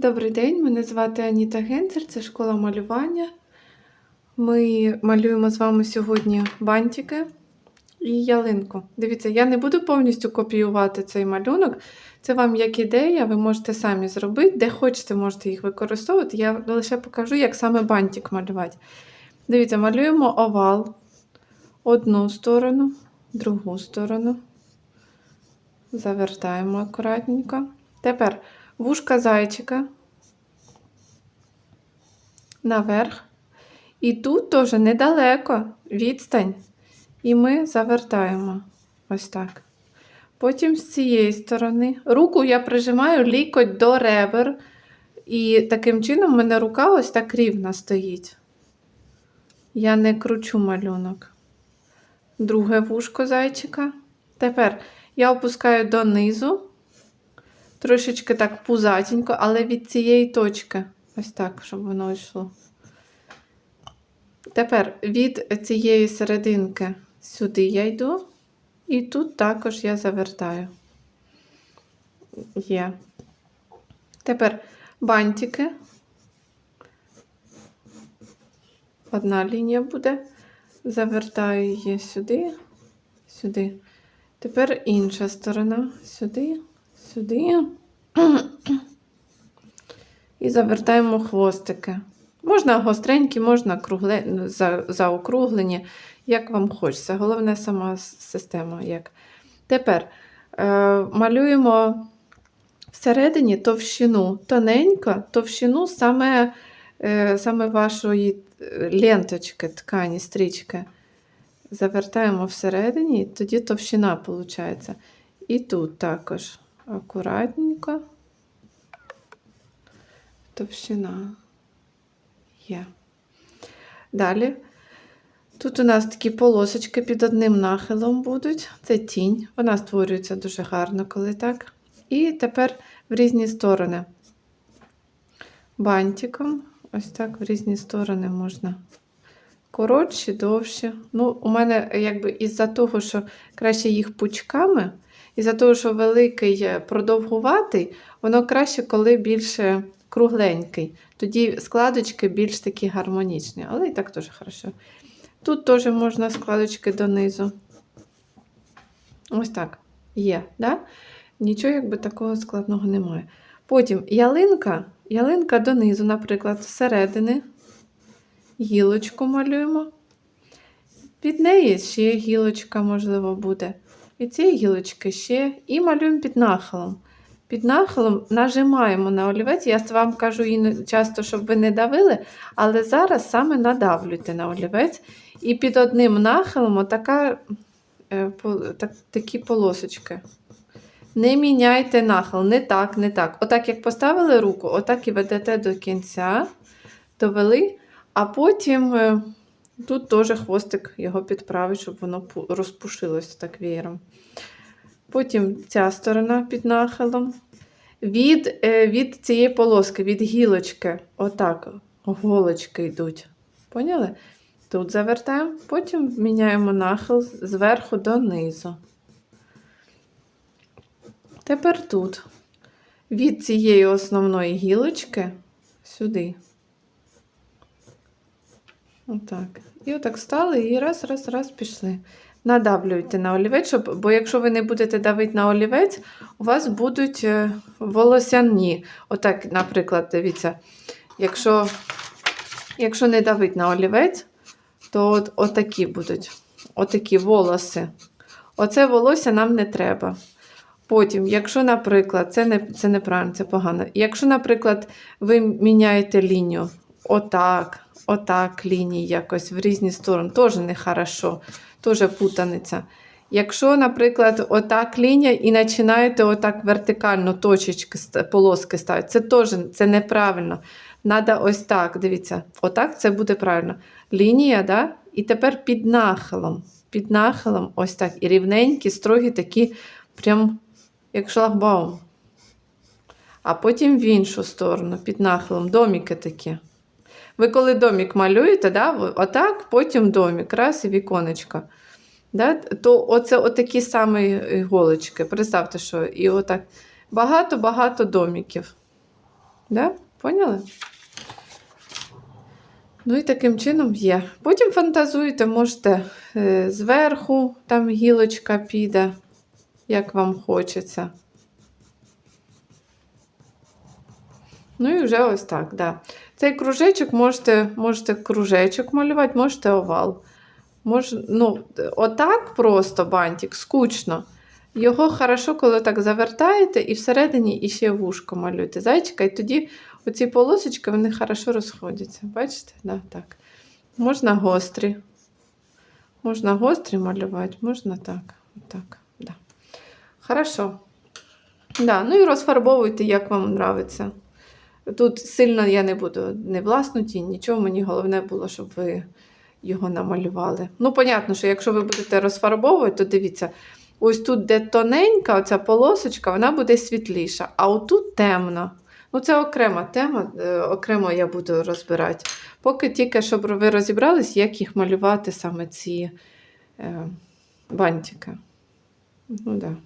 Добрий день, мене звати Аніта Генцер, це школа малювання. Ми малюємо з вами сьогодні бантики і ялинку. Дивіться, я не буду повністю копіювати цей малюнок. Це вам як ідея, ви можете самі зробити, де хочете, можете їх використовувати. Я лише покажу, як саме бантик малювати. Дивіться, малюємо овал одну сторону, другу сторону. Завертаємо акуратненько. Тепер вушка зайчика наверх. І тут теж недалеко відстань. І ми завертаємо ось так. Потім з цієї сторони. Руку я прижимаю лікоть до ребер. І таким чином в мене рука ось так рівна стоїть. Я не кручу малюнок. Друге вушко зайчика. Тепер я опускаю донизу, трошечки так пузатенько, але від цієї точки. Ось так, щоб воно йшло. Тепер від цієї серединки сюди я йду, і тут також я завертаю. Є. Тепер бантики. Одна лінія буде. Завертаю її сюди, сюди. Тепер інша сторона. Сюди, сюди. І завертаємо хвостики. Можна гостренькі, можна кругле, за, заокруглені, як вам хочеться. Головне сама система. Як. Тепер е, малюємо всередині товщину тоненько, товщину саме, е, саме вашої ленточки, ткані, стрічки. Завертаємо всередині, тоді товщина виходить. І тут також акуратненько. Товщина є. Далі. Тут у нас такі полосочки під одним нахилом будуть. Це тінь. Вона створюється дуже гарно, коли так. І тепер в різні сторони. Бантиком. Ось так в різні сторони можна. Коротші, довші. Ну, у мене, якби із-за того, що краще їх пучками, із-за того, що великий продовгуватий, воно краще, коли більше кругленький. Тоді складочки більш такі гармонічні, але і так теж хорошо. Тут теж можна складочки донизу. Ось так є. Да? Нічого якби такого складного немає. Потім ялинка, ялинка донизу, наприклад, зсередини. Гілочку малюємо. Від неї ще гілочка, можливо, буде. Від цієї гілочки ще. І малюємо під нахилом. Під нахилом нажимаємо на олівець. Я вам кажу часто, щоб ви не давили, але зараз саме надавлюйте на олівець. І під одним нахилом отака, е, так, такі полосочки. Не міняйте нахил, не так, не так. Отак, як поставили руку, отак і ведете до кінця, довели, а потім е, тут теж хвостик його підправить, щоб воно розпушилося так веєром. Потім ця сторона під нахилом. Від е, від цієї полоски, від гілочки, отак, голочки йдуть. Поняли? Тут завертаємо, потім міняємо нахил зверху донизу. Тепер тут від цієї основної гілочки сюди. Отак. І отак стали і раз, раз, раз пішли. Надавлюйте на олівець, щоб, бо якщо ви не будете давити на олівець, у вас будуть е, волосяні. Отак, наприклад, дивіться, якщо якщо не давить на олівець, то от, отакі будуть отакі волоси. Оце волосся нам не треба. Потім, якщо, наприклад, це не, це неправильно, це погано. Якщо, наприклад, ви міняєте лінію, отак, отак лінії якось в різні сторони, теж не хорошо, теж путаниця. Якщо, наприклад, отак лінія і починаєте отак вертикально точечки, полоски ставити, це теж це неправильно. Надо ось так, дивіться, отак це буде правильно. Лінія, да? і тепер під нахилом. Під нахилом, ось так. І рівненькі, строгі такі, прям як шлагбаум. А потім в іншу сторону, під нахилом, доміки такі. Ви коли домік малюєте, да, отак, потім домік, раз і віконечко. Да, То оце отакі самі іголочки. Представте, що і отак багато-багато доміків. Да? Поняли? Ну і таким чином є. Потім фантазуйте, можете е, зверху, там гілочка піде, як вам хочеться. Ну і вже ось так, да. Цей кружечок можете, можете кружечок малювати, можете овал. Мож, ну, отак просто бантик, скучно. Його хорошо, коли так завертаєте і всередині іще вушко малюєте зайчика, і тоді оці полосочки вони хорошо розходяться. Бачите? Да, так. Можна гострі. Можна гострі малювати, можна так. Отак. Да. Хорошо. Да, ну і розфарбовуйте, як вам подобається. Тут сильно я не буду не власну тінь, нічого. Мені головне було, щоб ви його намалювали. Ну, понятно, що якщо ви будете розфарбовувати, то дивіться, ось тут, де тоненька, оця полосочка, вона буде світліша, а отут темно. Ну, це окрема тема, е, окремо я буду розбирати. Поки тільки, щоб ви розібрались, як їх малювати саме ці е, бантики. Ну, да.